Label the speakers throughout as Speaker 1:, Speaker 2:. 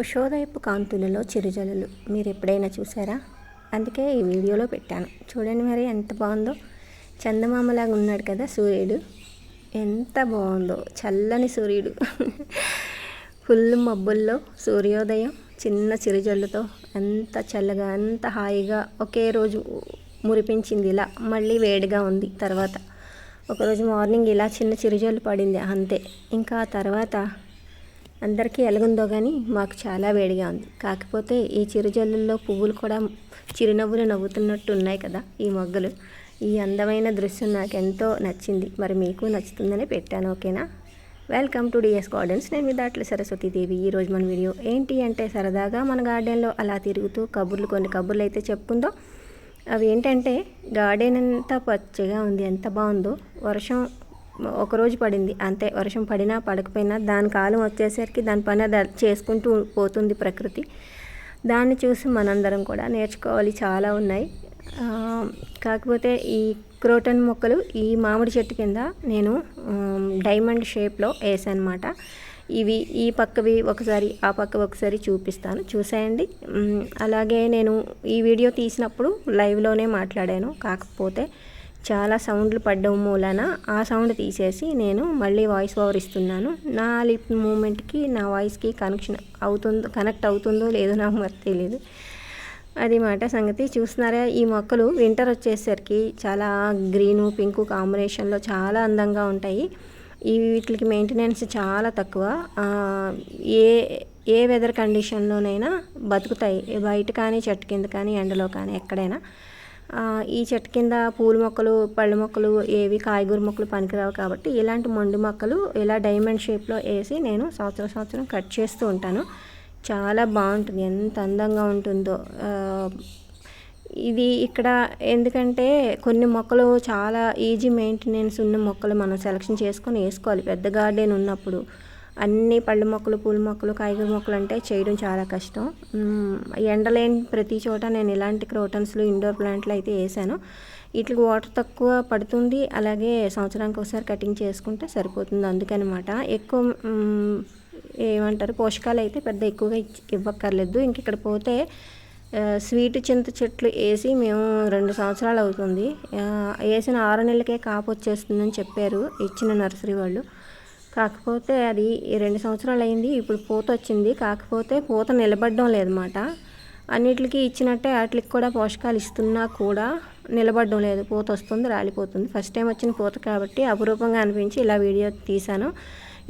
Speaker 1: ఉషోదయపు కాంతులలో చిరుజల్లులు. మీరు ఎప్పుడైనా చూసారా? అందుకే ఈ వీడియోలో పెట్టాను. చూడండి మరి ఎంత బాగుందో. చందమామలాగా ఉన్నాడు కదా సూర్యుడు. ఎంత బాగుందో. చల్లని సూర్యుడు. ఫుల్ మబ్బుల్లో సూర్యోదయం. చిన్న చిరుజల్లుతో ఎంత చల్లగా ఎంత హాయిగా ఒకే రోజు మురిపించింది ఇలా. మళ్ళీ వేడిగా ఉంది తర్వాత. ఒకరోజు మార్నింగ్ ఇలా చిన్న చిరుజల్లు పడింది అంతే. ఇంకా తర్వాత అందరికీ ఎలాగుందో కానీ మాకు చాలా వేడిగా ఉంది. కాకపోతే ఈ చిరుజల్లుల్లో పువ్వులు కూడా చిరునవ్వులు నవ్వుతున్నట్టు ఉన్నాయి కదా ఈ మొగ్గలు. ఈ అందమైన దృశ్యం నాకు ఎంతో నచ్చింది. మరి మీకు నచ్చుతుందని పెట్టాను ఓకేనా? వెల్కమ్ టు డిఎస్ గార్డెన్స్ నేను మీ దాట్ల సరస్వతీదేవి ఈరోజు మన వీడియో ఏంటి అంటే సరదాగా మన గార్డెన్లో అలా తిరుగుతూ కబుర్లు కొన్ని కబుర్లు అయితే చెప్పుకుందో అవి ఏంటంటే గార్డెన్ అంతా పచ్చగా ఉంది ఎంత బాగుందో వర్షం ఒకరోజు పడింది. అంతే వర్షం పడినా పడకపోయినా దాని కాలం వచ్చేసరికి దాని పని చేసుకుంటూ పోతుంది ప్రకృతి. దాన్ని చూసి మనందరం కూడా నేర్చుకోవాలి చాలా ఉన్నాయి. కాకపోతే ఈ క్రోటన్ మొక్కలు ఈ మామిడి చెట్టు కింద నేను డైమండ్ షేప్లో వేసానమాట. ఇవి ఈ పక్కవి ఒకసారి ఆ పక్క ఒకసారి చూపిస్తాను. చూసేయండి. అలాగే నేను ఈ వీడియో తీసినప్పుడు లైవ్లోనే మాట్లాడాను. కాకపోతే చాలా సౌండ్లు పడ్డం మూలన ఆ సౌండ్ తీసేసి నేను మళ్ళీ వాయిస్ ఓవర్ ఇస్తున్నాను. నా లిప్ మూమెంట్కి నా వాయిస్కి కనెక్షన్ అవుతుందో కనెక్ట్ అవుతుందో లేదో నాకు మరి తెలియదు అది మాట సంగతి. చూస్తున్నారా ఈ మొక్కలు వింటర్ వచ్చేసరికి చాలా గ్రీను పింకు కాంబినేషన్లో చాలా అందంగా ఉంటాయి. ఈ వీటికి మెయింటెనెన్స్ చాలా తక్కువ. ఏ ఏ వెదర్ కండిషన్లోనైనా బతుకుతాయి. బయట కానీ చెట్టు కింద కానీ ఎండలో కానీ ఎక్కడైనా. ఈ చెట్టు కింద పూల మొక్కలు పళ్ళ మొక్కలు ఏవి కాయగూర మొక్కలు పనికిరావు కాబట్టి ఇలాంటి మొండి మొక్కలు ఇలా డైమండ్ షేప్లో వేసి నేను సంవత్సరం సంవత్సరం కట్ చేస్తూ ఉంటాను. చాలా బాగుంటుంది. ఎంత అందంగా ఉంటుందో. ఇది ఇక్కడ ఎందుకంటే కొన్ని మొక్కలు చాలా ఈజీ మెయింటెనెన్స్ ఉన్న మొక్కలు మనం సెలక్షన్ చేసుకొని వేసుకోవాలి. పెద్ద గార్డెన్ ఉన్నప్పుడు అన్ని పళ్ళ మొక్కలు పూల మొక్కలు కాయగూర మొక్కలు అంటే చేయడం చాలా కష్టం. ఎండలేని ప్రతి చోట నేను ఇలాంటి క్రోటన్స్లు ఇండోర్ ప్లాంట్లు అయితే వేసాను. వీటికి వాటర్ తక్కువ పడుతుంది. అలాగే సంవత్సరానికి ఒకసారి కటింగ్ చేసుకుంటే సరిపోతుంది అందుకనమాట. ఎక్కువ ఏమంటారు పోషకాలు అయితే పెద్ద ఎక్కువగా ఇవ్వక్కర్లేదు. ఇంక ఇక్కడ పోతే స్వీట్ చింత చెట్లు వేసి మేము రెండు సంవత్సరాలు అవుతుంది. వేసిన ఆరు నెలలకే కాపు వచ్చేస్తుందని చెప్పారు ఇచ్చిన నర్సరీ వాళ్ళు. కాకపోతే అది రెండు సంవత్సరాలు అయింది ఇప్పుడు పూత వచ్చింది. కాకపోతే పూత నిలబడడం లేదన్నమాట. అన్నిటికి ఇచ్చినట్టే వాటికి కూడా పోషకాలు ఇస్తున్నా కూడా నిలబడడం లేదు. పూత వస్తుంది రాలిపోతుంది. ఫస్ట్ టైం వచ్చిన పూత కాబట్టి అపురూపంగా అనిపించి ఇలా వీడియో తీశాను.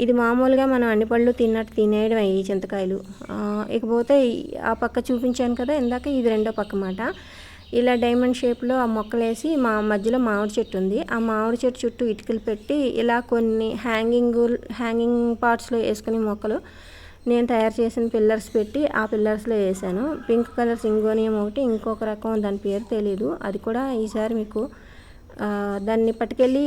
Speaker 1: ఇది మామూలుగా మనం అన్ని పళ్ళు తిన్నట్టు తినేయడం ఈ చింతకాయలు. ఇకపోతే ఆ పక్క చూపించాను కదా ఇందాక ఇది రెండో పక్క మాట ఇలా డైమండ్ షేప్లో ఆ మొక్కలు వేసి మా మధ్యలో మామిడి చెట్టు ఉంది. ఆ మామిడి చెట్టు చుట్టూ ఇటుకలు పెట్టి ఇలా కొన్ని హ్యాంగింగ్ హ్యాంగింగ్ పార్ట్స్లో వేసుకునే మొక్కలు నేను తయారు చేసిన పిల్లర్స్ పెట్టి ఆ పిల్లర్స్లో వేసాను. పింక్ కలర్ సింగోనియం ఒకటి ఇంకొక రకం దాని పేరు తెలీదు. అది కూడా ఈసారి మీకు దాన్ని పట్టుకెళ్ళి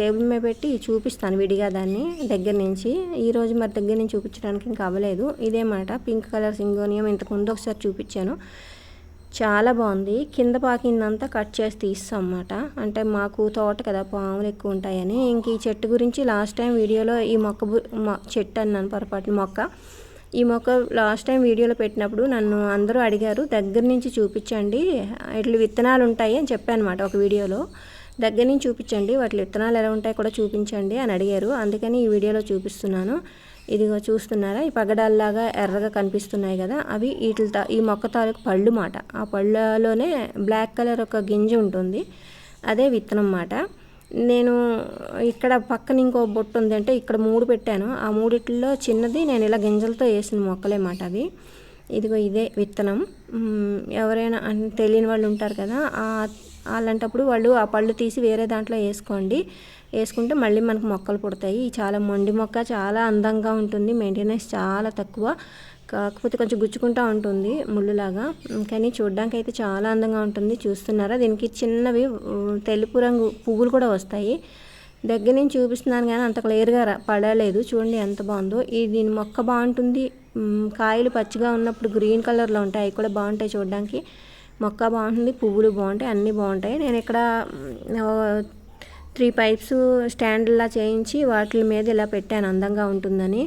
Speaker 1: టేబుల్ మీద పెట్టి చూపిస్తాను విడిగా దాన్ని దగ్గర నుంచి. ఈరోజు మరి దగ్గర నుంచి చూపించడానికి ఇంకా అవ్వలేదు. ఇదే మాట. పింక్ కలర్ సింగోనియం ఇంతకుముందు ఒకసారి చూపించాను. చాలా బాగుంది. కింద పాకిందంతా కట్ చేసి తీస్తాం అన్నమాట అంటే మాకు తోట కదా పాములు ఎక్కువ ఉంటాయని. ఇంక ఈ చెట్టు గురించి లాస్ట్ టైం వీడియోలో ఈ మొక్క చెట్టు అన్నాను పొరపాటు మొక్క. ఈ మొక్క లాస్ట్ టైం వీడియోలో పెట్టినప్పుడు నన్ను అందరూ అడిగారు దగ్గర నుంచి చూపించండి. ఇట్లా విత్తనాలు ఉంటాయి అని చెప్పాను అనమాట ఒక వీడియోలో. దగ్గర నుంచి చూపించండి. వాటి విత్తనాలు ఎలా ఉంటాయి కూడా చూపించండి అని అడిగారు. అందుకని ఈ వీడియోలో చూపిస్తున్నాను. ఇదిగో చూస్తున్నారా? ఈ పగడాల్లాగా ఎర్రగా కనిపిస్తున్నాయి కదా అవి వీటి ఈ మొక్క తాలూకు పళ్ళు మాట. ఆ పళ్ళలోనే బ్లాక్ కలర్ ఒక గింజ ఉంటుంది అదే విత్తనం మాట. నేను ఇక్కడ పక్కన ఇంకో బొట్టు ఉంది అంటే ఇక్కడ మూడు పెట్టాను. ఆ మూడిట్లో చిన్నది నేను ఇలా గింజలతో వేసిన మొక్కలే మాట అవి. ఇదిగో ఇదే విత్తనం. ఎవరైనా తెలియని వాళ్ళు ఉంటారు కదా ఆ అలాంటప్పుడు వాళ్ళు ఆ పళ్ళు తీసి వేరే దాంట్లో వేసుకోండి. వేసుకుంటే మళ్ళీ మనకు మొక్కలు పుడతాయి. చాలా మొండి మొక్క చాలా అందంగా ఉంటుంది. మెయింటెనెన్స్ చాలా తక్కువ. కాకపోతే కొంచెం గుచ్చుకుంటూ ఉంటుంది ముళ్ళులాగా. కానీ చూడడానికి అయితే చాలా అందంగా ఉంటుంది. చూస్తున్నారా? దీనికి చిన్నవి తెలుపు రంగు పువ్వులు కూడా వస్తాయి. దగ్గర నుంచి చూపిస్తున్నాను కానీ అంత క్లియర్గా పడలేదు. చూడండి ఎంత బాగుందో. ఈ దీని మొక్క బాగుంటుంది. కాయలు పచ్చిగా ఉన్నప్పుడు గ్రీన్ కలర్లో ఉంటాయి. అవి కూడా బాగుంటాయి చూడడానికి. మొక్క బాగుంటుంది పువ్వులు బాగుంటాయి అన్నీ బాగుంటాయి. నేను ఇక్కడ త్రీ పైప్స్ స్టాండ్లా చేయించి వాటి మీద ఇలా పెట్టాను అందంగా ఉంటుందని.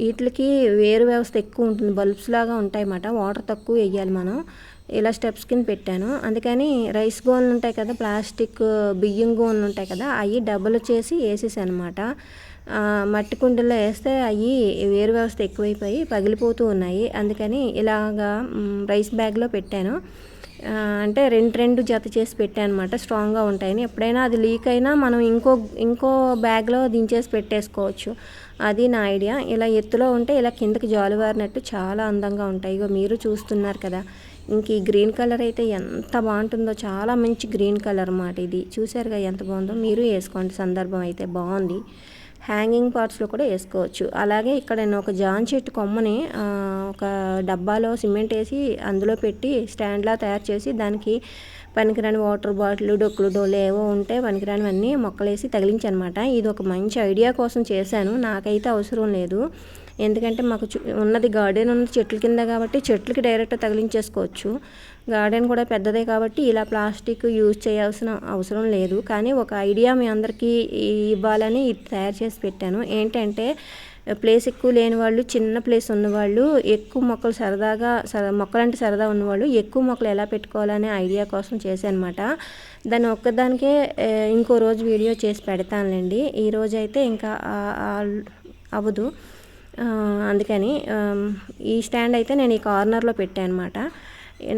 Speaker 1: వీటికి వేరు వ్యవస్థ ఎక్కువ ఉంటుంది బల్బ్స్ లాగా ఉంటాయి అన్నమాట వాటర్ తక్కువ వేయాలి మనం. ఇలా స్టెప్స్ కింద పెట్టాను. అందుకని రైస్ గోన్లు ఉంటాయి కదా ప్లాస్టిక్ బియ్యం గోన్లు ఉంటాయి కదా అవి డబ్బులు చేసి వేసేసాను అనమాట మట్టి కుండల్లో వేస్తే అవి వేరు వ్యవస్థ ఎక్కువైపోయి పగిలిపోతూ ఉన్నాయి. అందుకని ఇలాగా రైస్ బ్యాగ్లో పెట్టాను. అంటే రెండు రెండు జత చేసి పెట్టానమాట స్ట్రాంగ్గా ఉంటాయని. ఎప్పుడైనా అది లీక్ అయినా మనం ఇంకో ఇంకో బ్యాగ్లో దించేసి పెట్టేసుకోవచ్చు. అది నా ఐడియా. ఇలా ఎత్తులో ఉంటే ఇలా కిందకి జాలువారినట్టు చాలా అందంగా ఉంటాయి. ఇగో మీరు చూస్తున్నారు కదా ఇంక ఈ గ్రీన్ కలర్ అయితే ఎంత బాగుంటుందో చాలా మంచి గ్రీన్ కలర్ అన్నమాట ఇది. చూసారుగా ఎంత బాగుందో? మీరు వేసుకోండి. సందర్భం అయితే బాగుంది. హ్యాంగింగ్ పార్ట్స్లో కూడా వేసుకోవచ్చు. అలాగే ఇక్కడ నేను ఒక జాన్ చెట్టు కొమ్మని ఒక డబ్బాలో సిమెంట్ వేసి అందులో పెట్టి స్టాండ్లా తయారు చేసి దానికి పనికిరాని వాటర్ బాటిల్ డొక్కులు డోలు ఏవో ఉంటే పనికిరానివన్నీ మొక్కలేసి తగిలించనమాట. ఇది ఒక మంచి ఐడియా కోసం చేశాను. నాకైతే అవసరం లేదు. ఎందుకంటే మాకు ఉన్నది గార్డెన్ ఉన్నది చెట్ల కింద కాబట్టి చెట్లకి డైరెక్ట్ తగిలించేసుకోవచ్చు. గార్డెన్ కూడా పెద్దదే కాబట్టి ఇలా ప్లాస్టిక్ యూజ్ చేయాల్సిన అవసరం లేదు. కానీ ఒక ఐడియా మీ అందరికీ ఇవ్వాలని ఇది తయారు చేసి పెట్టాను. ఏంటంటే ప్లేస్ ఎక్కువ లేని వాళ్ళు చిన్న ప్లేస్ ఉన్నవాళ్ళు ఎక్కువ మొక్కలు సరదాగా సర మొక్కలంటే సరదా ఉన్నవాళ్ళు ఎక్కువ మొక్కలు ఎలా పెట్టుకోవాలనే ఐడియా కోసం చేశానమాట. దాన్ని ఒక్కదానికే ఇంకో రోజు వీడియో చేసి పెడతానులేండి. ఈ రోజు అయితే ఇంకా అవ్వదు. అందుకని ఈ స్టాండ్ అయితే నేను ఈ కార్నర్లో పెట్టాను అనమాట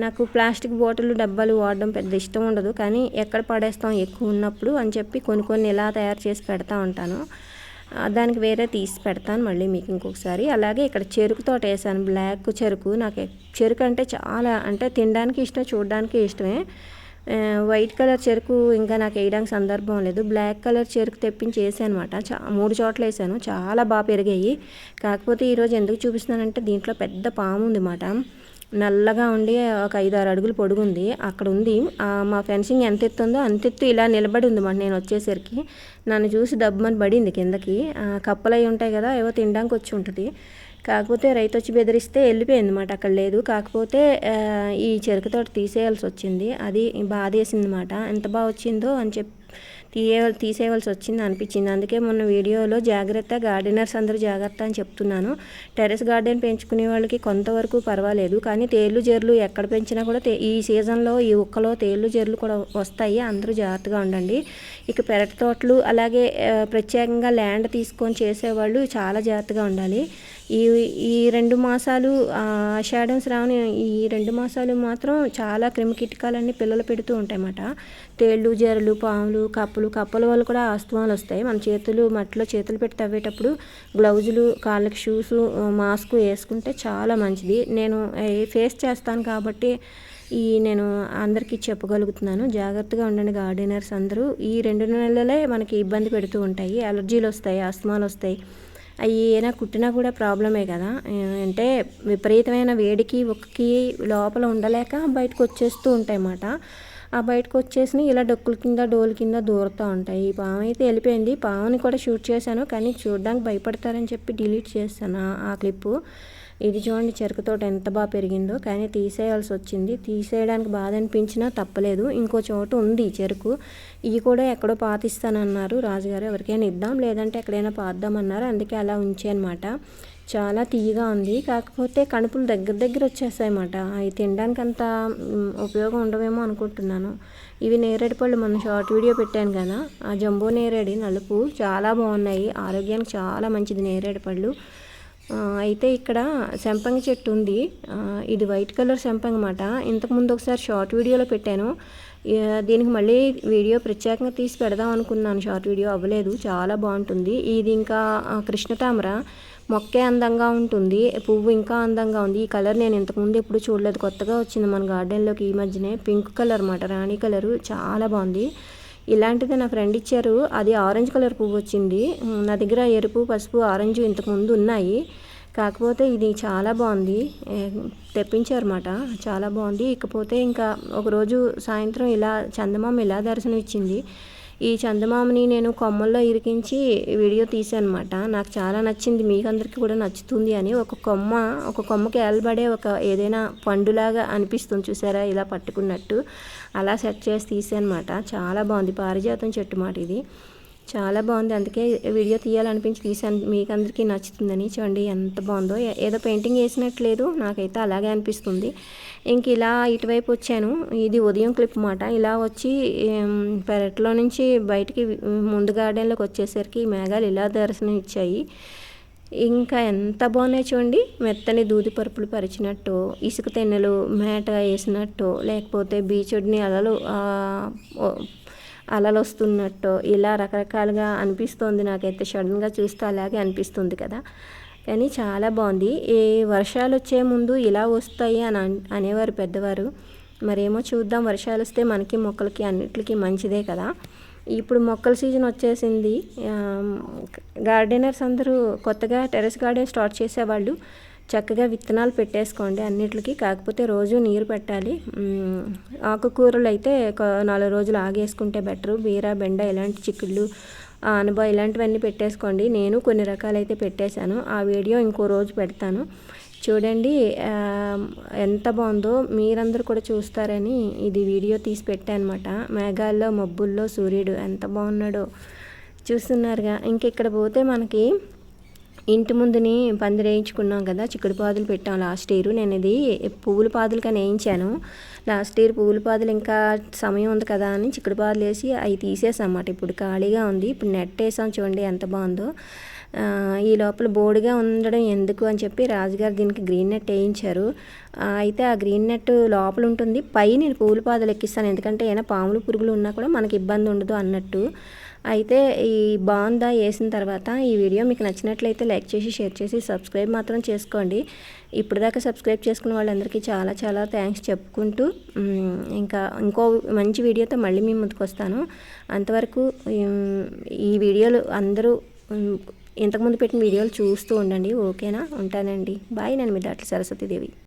Speaker 1: నాకు ప్లాస్టిక్ బాటిల్ డబ్బాలు వాడడం పెద్ద ఇష్టం ఉండదు. కానీ ఎక్కడ పడేస్తాం ఎక్కువ ఉన్నప్పుడు అని చెప్పి కొన్ని కొన్ని ఇలా తయారు చేసి పెడతా ఉంటాను. దానికి వేరే తీసి పెడతాను మళ్ళీ మీకు ఇంకొకసారి. అలాగే ఇక్కడ చెరుకు తోట వేసాను. బ్లాక్ చెరుకు. నాకు చెరుకు అంటే చాలా అంటే తినడానికి ఇష్టం చూడడానికి ఇష్టమే. వైట్ కలర్ చెరుకు ఇంకా నాకు వేయడానికి సందర్భం లేదు. బ్లాక్ కలర్ చెరుకు తెప్పించి వేసానమాట. చా మూడు చోట్ల వేసాను. చాలా బాగా పెరిగాయి. కాకపోతే ఈరోజు ఎందుకు చూపిస్తున్నానంటే దీంట్లో పెద్ద పాము ఉంది నల్లగా ఉండి ఒక ఐదు ఆరు అడుగులు పొడుగుంది. అక్కడ ఉంది. మా ఫెన్సింగ్ ఎంత ఎత్తుందో అంత ఎత్తు ఇలా నిలబడి ఉంది మాట నేను వచ్చేసరికి. నన్ను చూసి దబ్బమని పడింది కిందకి. కప్పలు ఉంటాయి కదా ఏవో తినడానికి వచ్చి ఉంటుంది. కాకపోతే రైతు వచ్చి బెదిరిస్తే వెళ్ళిపోయింది అనమాట అక్కడ లేదు. కాకపోతే ఈ చెరుకు తోట తీసేయాల్సి వచ్చింది. అది బాధేసింది అనమాట ఎంత బాగా వచ్చిందో అని చెప్పి తీయ తీసేయవలసి వచ్చింది అనిపించింది. అందుకే మొన్న వీడియోలో జాగ్రత్త గార్డెనర్స్ అందరూ జాగ్రత్త అని చెప్తున్నాను. టెరెస్ గార్డెన్ పెంచుకునే వాళ్ళకి కొంతవరకు పర్వాలేదు. కానీ తేళ్ళు జర్లు ఎక్కడ పెంచినా కూడా ఈ సీజన్లో ఈ ఉక్కలో తేళ్ళు జర్లు కూడా వస్తాయి. అందరూ జాగ్రత్తగా ఉండండి. ఇక పెరటి తోటలు అలాగే ప్రత్యేకంగా ల్యాండ్ తీసుకొని చేసేవాళ్ళు చాలా జాగ్రత్తగా ఉండాలి. ఈ ఈ రెండు మాసాలు ఆషాఢం శ్రావణ ఈ రెండు మాసాలు మాత్రం చాలా క్రిమికీటకాలన్నీ పిల్లలు పెడుతూ ఉంటాయన్నమాట. తేళ్ళు జరలు పాములు కప్పలు కప్పల వల్ల కూడా ఆస్తమాలు వస్తాయి. మన చేతులు మట్టిలో చేతులు పెట్టి తవ్వేటప్పుడు గ్లౌజులు కాళ్ళకి షూస్ మాస్క్ వేసుకుంటే చాలా మంచిది. నేను ఫేస్ చేస్తాను కాబట్టి ఈ నేను అందరికీ చెప్పగలుగుతున్నాను. జాగ్రత్తగా ఉండండి గార్డెనర్స్ అందరూ. ఈ రెండు నెలలే మనకి ఇబ్బంది పెడుతూ ఉంటాయి. అలర్జీలు వస్తాయి ఆస్తమాలు వస్తాయి. అవి ఏమైనా కుట్టినా కూడా ప్రాబ్లమే కదా. అంటే విపరీతమైన వేడికి ఒక్కకి లోపల ఉండలేక బయటకు వచ్చేస్తూ ఉంటాయి అన్నమాట ఆ బయటకు వచ్చేసి ఇలా డొక్కుల కింద డోల్ కింద దూరుతూ ఉంటాయి. ఈ పాము అయితే వెళ్ళిపోయింది. పాముని కూడా షూట్ చేశాను కానీ చూడడానికి భయపడతారని చెప్పి డిలీట్ చేశాను ఆ క్లిప్పు. ఇది చూడండి చెరుకు తోట ఎంత బాగా పెరిగిందో. కానీ తీసేయాల్సి వచ్చింది. తీసేయడానికి బాధ అనిపించినా తప్పలేదు. ఇంకో చోట ఉంది చెరుకు. ఇవి కూడా ఎక్కడో పాతిస్తానన్నారు రాజుగారు. ఎవరికైనా ఇద్దాం లేదంటే ఎక్కడైనా పాద్దామన్నారు. అందుకే అలా ఉంచానమాట చాలా తీయగా ఉంది. కాకపోతే కణుపులు దగ్గర దగ్గర వచ్చేస్తాయన్నమాట అవి తినడానికి అంత ఉపయోగం ఉండవేమో అనుకుంటున్నాను. ఇవి నేరేడు పళ్ళు. మొన్న షార్ట్ వీడియో పెట్టాను కదా. ఆ జంబో నేరేడి నలుపు. చాలా బాగున్నాయి. ఆరోగ్యానికి చాలా మంచిది నేరేడు పళ్ళు. అయితే ఇక్కడ సెంపంగి చెట్టు ఉంది. ఇది వైట్ కలర్ సెంపంగి అన్నమాట. ఇంతకుముందు ఒకసారి షార్ట్ వీడియోలో పెట్టాను. దీనికి మళ్ళీ వీడియో ప్రత్యేకంగా తీసి పెడదాం అనుకున్నాను. షార్ట్ వీడియో అవ్వలేదు. చాలా బాగుంటుంది. ఇది ఇంకా కృష్ణతామర. మొక్కే అందంగా ఉంటుంది. పువ్వు ఇంకా అందంగా ఉంది. ఈ కలర్ నేను ఇంతకుముందు ఎప్పుడు చూడలేదు. కొత్తగా వచ్చింది మన గార్డెన్లోకి ఈ మధ్యనే. పింక్ కలర్ అన్నమాట. రాణి కలరు. చాలా బాగుంది. ఇలాంటిది నా ఫ్రెండ్ ఇచ్చారు. అది ఆరెంజ్ కలర్ పువ్వు వచ్చింది. నా దగ్గర ఎరుపు పసుపు ఆరెంజ్ ఇంతకుముందు ఉన్నాయి. కాకపోతే ఇది చాలా బాగుంది. తెప్పించారన్నమాట. చాలా బాగుంది. ఇకపోతే ఇంకా ఒకరోజు సాయంత్రం ఇలా చందమామ ఇలా దర్శనం ఇచ్చింది ఈ చందమామని నేను కొమ్మల్లో ఇరికించి వీడియో తీసాను అనమాట నాకు చాలా నచ్చింది మీకు అందరికీ కూడా నచ్చుతుంది అని. ఒక కొమ్మ ఒక కొమ్మకి ఏలబడే ఒక ఏదైనా పండులాగా అనిపిస్తుంది చూసారా? ఇలా పట్టుకున్నట్టు. అలా సెట్ చేసి తీసానమాట చాలా బాగుంది. పారిజాతం చెట్టు మాట ఇది. చాలా బాగుంది. అందుకే వీడియో తీయాలనిపించి తీసాను మీకు అందరికీ నచ్చుతుందని చూడండి. ఎంత బాగుందో. ఏదో పెయింటింగ్ వేసినట్లేదు. నాకైతే అలాగే అనిపిస్తుంది. ఇంక ఇలా ఇటువైపు వచ్చాను. ఇది ఉదయం క్లిప్ మాట. ఇలా వచ్చి పెరట్లో నుంచి బయటికి ముందు గార్డెన్లోకి వచ్చేసరికి మేఘాలు ఇలా దర్శనం ఇచ్చాయి. ఇంకా ఎంత బాగున్నాయి చూడండి. మెత్తని దూది పరుపులు పరిచినట్టు ఇసుక తెన్నెలు మేట వేసినట్టు లేకపోతే బీచుడిని అలలు అలలు వస్తున్నట్టు ఇలా రకరకాలుగా అనిపిస్తుంది నాకైతే. సడన్గా చూస్తే అలాగే అనిపిస్తుంది కదా. కానీ చాలా బాగుంది. ఏ వర్షాలు వచ్చే ముందు ఇలా వస్తాయి అని అనేవారు పెద్దవారు. మరేమో చూద్దాం. వర్షాలు వస్తే మనకి మొక్కలకి అన్నిటికీ మంచిదే కదా. ఇప్పుడు మొక్కల సీజన్ వచ్చేసింది. గార్డెనర్స్ అందరూ కొత్తగా టెరెస్ గార్డెన్ స్టార్ట్ చేసేవాళ్ళు. చక్కగా విత్తనాలు పెట్టేసుకోండి అన్నిటికీ. కాకపోతే రోజు నీరు పెట్టాలి. ఆకుకూరలు అయితే నాలుగు రోజులు ఆగేసుకుంటే బెటరు. బీర బెండ ఇలాంటి చిక్కుళ్ళు అనుభవ ఇలాంటివన్నీ పెట్టేసుకోండి. నేను కొన్ని రకాలైతే పెట్టేశాను. ఆ వీడియో ఇంకో రోజు పెడతాను. చూడండి ఎంత బాగుందో. మీరందరూ కూడా చూస్తారని ఇది వీడియో తీసి పెట్టానమాట మేఘాల్లో మబ్బుల్లో సూర్యుడు ఎంత బాగున్నాడో. చూస్తున్నారుగా. ఇంక ఇక్కడ పోతే మనకి ఇంటి ముందుని పందిరి వేయించుకున్నాం కదా చిక్కుడు పాదులు పెట్టాం లాస్ట్ ఇయర్. నేను ఇది పువ్వుల పాదులు కానీ వేయించాను. లాస్ట్ ఇయర్ పువ్వుల పాదులు ఇంకా సమయం ఉంది కదా అని చిక్కుడు పాదులు వేసి అవి తీసేసాం అన్నమాట ఇప్పుడు ఖాళీగా ఉంది. ఇప్పుడు నెట్ వేసాం చూడండి ఎంత బాగుందో. ఈ లోపల బోర్డుగా ఉండడం ఎందుకు అని చెప్పి రాజుగారు దీనికి గ్రీన్ నెట్ వేయించారు. అయితే ఆ గ్రీన్ నెట్ లోపల ఉంటుంది. పై నేను పువ్వుల పాదులు ఎక్కిస్తాను. ఎందుకంటే ఏమైనా పాములు పురుగులు ఉన్నా కూడా మనకి ఇబ్బంది ఉండదు అన్నట్టు. అయితే ఈ బాగుందా వేసిన తర్వాత ఈ వీడియో మీకు నచ్చినట్లయితే లైక్ చేసి షేర్ చేసి సబ్స్క్రైబ్ మాత్రం చేసుకోండి. ఇప్పటిదాకా సబ్స్క్రైబ్ చేసుకున్న వాళ్ళందరికీ చాలా చాలా థ్యాంక్స్ చెప్పుకుంటూ ఇంకా ఇంకో మంచి వీడియోతో మళ్ళీ మీ ముందుకు వస్తాను. అంతవరకు ఈ వీడియోలు అందరూ ఇంతకుముందు పెట్టిన వీడియోలు చూస్తూ ఉండండి. ఓకేనా? ఉంటానండి. బాయ్ నేను మీ డాక్టర్ సరస్వతీదేవి.